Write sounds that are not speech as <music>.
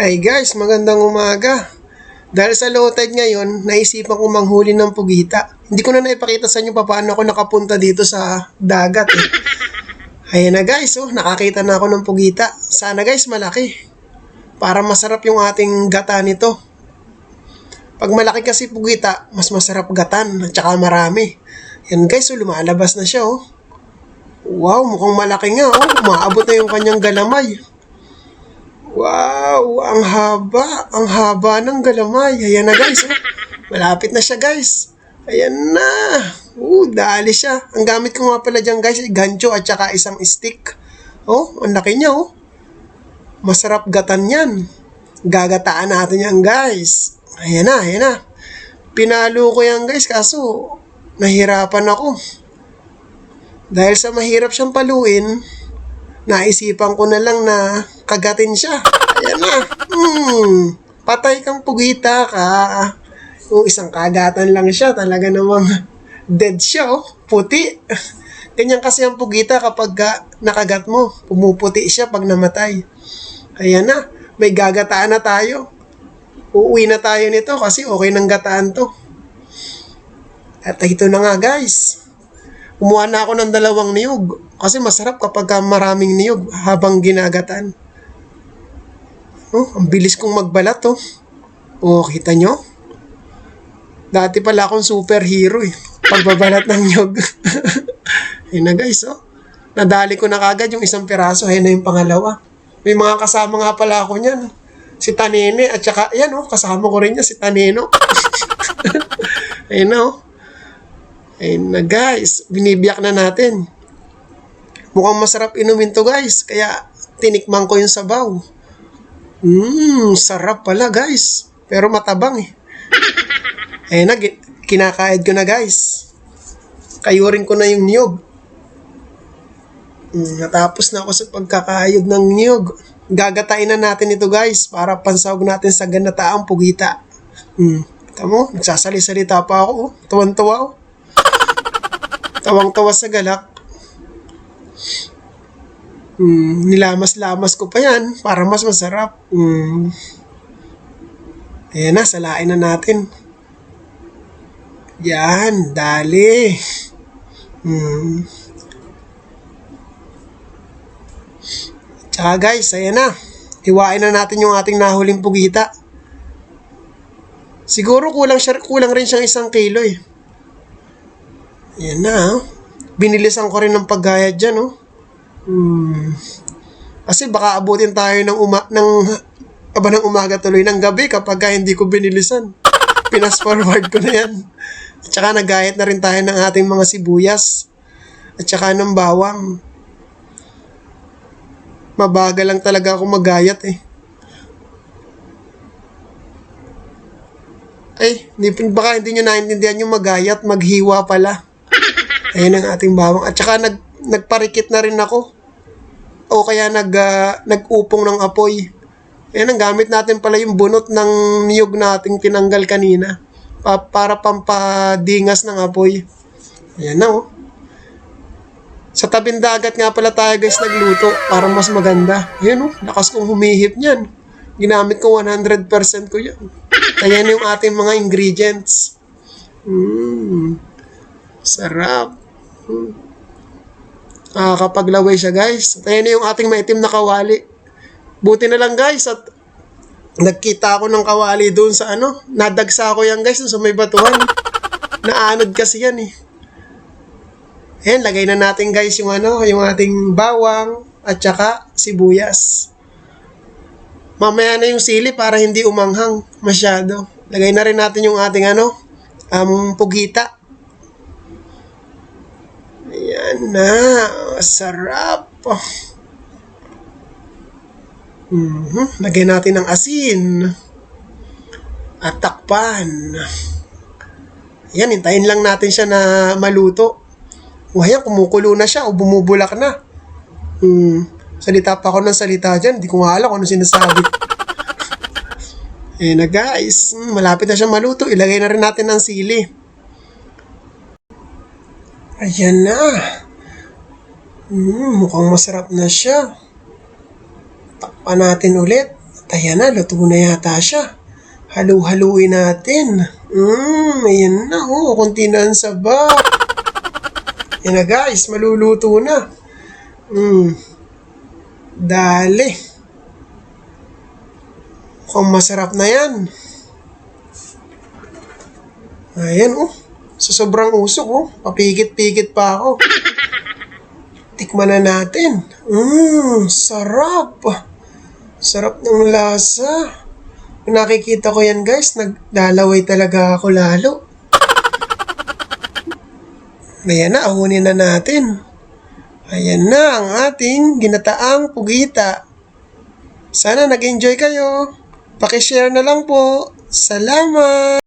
Hi guys, magandang umaga. Dahil sa low ngayon, naisipan ko manghuli ng pugita. Hindi ko na naipakita sa inyo paano ako nakapunta dito sa dagat eh. Ayan na guys, oh, nakakita na ako ng pugita. Sana guys, malaki. Para masarap yung ating gata nito. Pag malaki kasi pugita, mas masarap gatan at saka marami. Yan guys, oh, lumalabas na siya oh. Wow, mukhang malaki nga oh. Umaabot na yung kanyang galamay. Wow, ang haba, ang haba ng galamay. Ayan na guys, oh. Malapit na siya guys. Ayan na. Uh, dali siya. Ang gamit ko nga pala dyan guys, ay gancho at saka isang stick. Oh, ang laki niya oh. Masarap gatan yan. Gagataan natin yan guys. Ayan na, ayan na. Pinalo ko yan guys, kaso nahirapan ako. Dahil sa mahirap siyang paluin, naisipan ko na lang na kagatin siya. Ayan na. Hmm, patay kang pugita ka. Kung isang kagatan lang siya, talaga namang dead siya, oh. Puti. Ganyan kasi ang pugita kapag ka nakagat mo. Pumuputi siya pag namatay. Ayan na. May gagataan na tayo. Uuwi na tayo nito kasi okay ng gataan to. At ito na nga guys. Kumuha na ako ng dalawang niyog. Kasi masarap kapag ka maraming niyog habang ginagatan. Oh, ang bilis kong magbalat oh. Oh, kita nyo? Dati pala akong superhero eh. Pagbabalat ng niyog. <laughs> Ayun na guys oh. Nadali ko na kagad yung isang piraso. Ayun na yung pangalawa. May mga kasama nga pala ako niyan. Si Tanene at saka, ayan oh, kasama ko rin niya si Taneno. <laughs> Ayun na oh. Ayun na guys, binibiyak na natin. Mukhang masarap inumin to guys, kaya tinikman ko yung sabaw. Mmm, sarap pala guys. Pero matabang eh. <laughs> Ayun na, kinakaid ko na guys. Kayurin ko na yung niyog. Mm, natapos na ako sa pagkakayod ng niyog. Gagatain na natin ito guys para pansawag natin sa ganataang pugita. Hmm. Kita mo, nagsasali-salita pa ako. Oh. Tuwan-tuwa oh. <laughs> Tawang-tawa sa galak. Hmm, nilamas-lamas ko pa yan para mas masarap. Hmm. Ayan na, salain na natin. Yan, dali. Hmm. Tsaka guys, ayan na. Hiwain na natin yung ating nahuling pugita. Siguro kulang, siya, kulang rin siyang isang kilo eh. Yan na. oh. Binilisan ko rin ng paggayad dyan, oh. Hmm. Kasi baka abutin tayo ng uma ng aba ng umaga tuloy ng gabi kapag ka hindi ko binilisan. <laughs> Pinas forward ko na yan. At saka nagayat na rin tayo ng ating mga sibuyas. At saka ng bawang. Mabagal lang talaga ako magayat eh. Ay, hindi, baka hindi nyo naintindihan yung magayat, maghiwa pala. <laughs> Ayan ang ating bawang. At saka nag, nagparikit na rin ako. O kaya nag, ah, nag-upong ng apoy. Ayan ang gamit natin pala yung bunot ng niyog nating tinanggal kanina. Pa, para pampadingas ng apoy. Ayan na oh. Sa tabing dagat nga pala tayo guys nagluto para mas maganda. Ayan oh, lakas kong humihip niyan. Ginamit ko 100% ko yan. Ayan yung ating mga ingredients. Mmm. Sarap. Hmm. Nakakapaglaway siya guys. At ayan na yung ating maitim na kawali. Buti na lang guys at nagkita ako ng kawali doon sa ano. Nadagsa ko yan guys sa may batuhan. Naanod kasi yan eh. Ayan, lagay na natin guys yung ano, yung ating bawang at saka sibuyas. Mamaya na yung sili para hindi umanghang masyado. Lagay na rin natin yung ating ano, um, pugita. Ayan na. Sarap. Mhm. Lagay natin ng asin. At takpan. Ayan, hintayin lang natin siya na maluto. O ayan, kumukulo na siya o bumubulak na. Hmm. Salita pa ako ng salita dyan. Hindi ko nga alam kung ano sinasabi. Ayan na guys. Hmm, malapit na siya maluto. Ilagay na rin natin ng sili. Ayan na. Hmm, mukhang masarap na siya. Takpan natin ulit. ayan na, luto na yata siya. Halu-haluin natin. Mmm, ayan na, oh, kunti na ang saba. Yan na guys, maluluto na. Mmm, dali. Mukhang masarap na yan. Ayan, oh. Sa sobrang usok, oh. Papigit-pigit pa ako. Tikman na natin. Mmm, sarap. Sarap ng lasa. Nakikita ko yan guys, naglalaway talaga ako lalo. Ayan na, ahunin na natin. Ayan na ang ating ginataang pugita. Sana nag-enjoy kayo. Pakishare na lang po. Salamat!